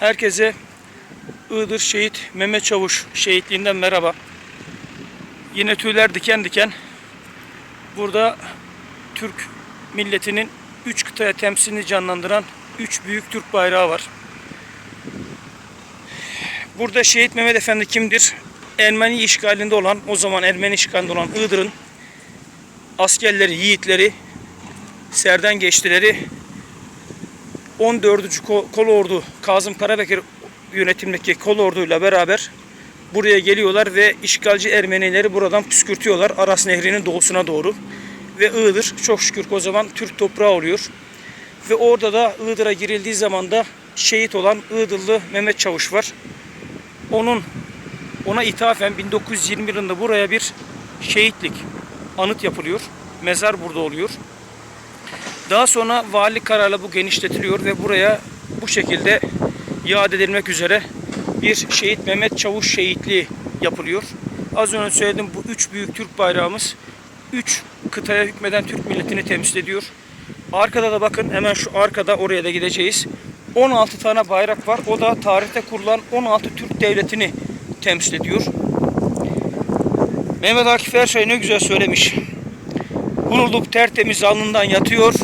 Herkese Iğdır Şehit Mehmet Çavuş şehitliğinden merhaba. Yine tüyler diken diken. Burada Türk milletinin üç kıtaya temsilini canlandıran üç büyük Türk bayrağı var. Burada Şehit Mehmet Efendi kimdir? Ermeni işgalinde olan, o zaman Ermeni işgalinde olan Iğdır'ın askerleri, yiğitleri, serden geçtileri 14. Ko- Kol Ordu Kazım Karabekir yönetimindeki Kol Ordu'yla beraber buraya geliyorlar ve işgalci Ermenileri buradan püskürtüyorlar Aras Nehri'nin doğusuna doğru. Ve Iğdır çok şükür o zaman Türk toprağı oluyor. Ve orada da Iğdır'a girildiği zaman da şehit olan Iğdırlı Mehmet Çavuş var. Onun ona ithafen 1920 yılında buraya bir şehitlik anıt yapılıyor. Mezar burada oluyor. Daha sonra vali kararıyla bu genişletiliyor ve buraya bu şekilde yad edilmek üzere bir şehit Mehmet Çavuş şehitliği yapılıyor. Az önce söyledim bu üç büyük Türk bayrağımız üç kıtaya hükmeden Türk milletini temsil ediyor. Arkada da bakın hemen şu arkada oraya da gideceğiz. 16 tane bayrak var. O da tarihte kurulan 16 Türk devletini temsil ediyor. Mehmet Akif Ersoy ne güzel söylemiş. Vurulduk tertemiz alnından yatıyor.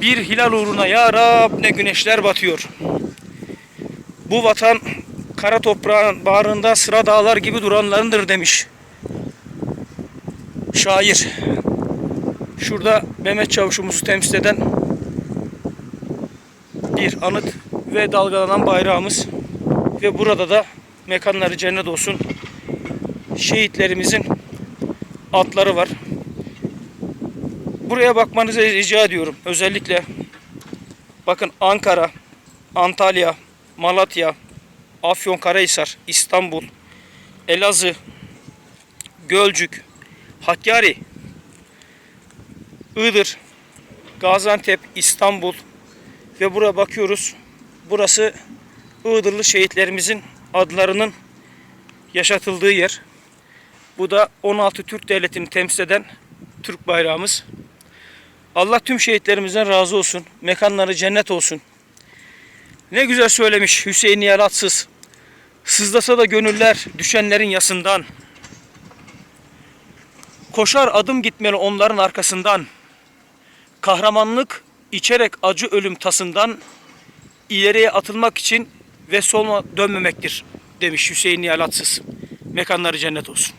Bir hilal uğruna ya Rab ne güneşler batıyor. Bu vatan kara toprağın bağrında sıra dağlar gibi duranlarındır demiş. Şair. Şurada Mehmet Çavuş'umuzu temsil eden bir anıt ve dalgalanan bayrağımız. Ve burada da mekanları cennet olsun. Şehitlerimizin atları var. Buraya bakmanızı rica ediyorum. Özellikle bakın Ankara, Antalya, Malatya, Afyonkarahisar, İstanbul, Elazığ, Gölcük, Hakkari, Iğdır, Gaziantep, İstanbul ve buraya bakıyoruz. Burası Iğdırlı şehitlerimizin adlarının yaşatıldığı yer. Bu da 16 Türk devletini temsil eden Türk bayrağımız. Allah tüm şehitlerimizden razı olsun. Mekanları cennet olsun. Ne güzel söylemiş Hüseyin Yaratsız. Sızlasa da gönüller düşenlerin yasından. Koşar adım gitmeli onların arkasından. Kahramanlık içerek acı ölüm tasından ileriye atılmak için ve solma dönmemektir demiş Hüseyin Yalatsız. Mekanları cennet olsun.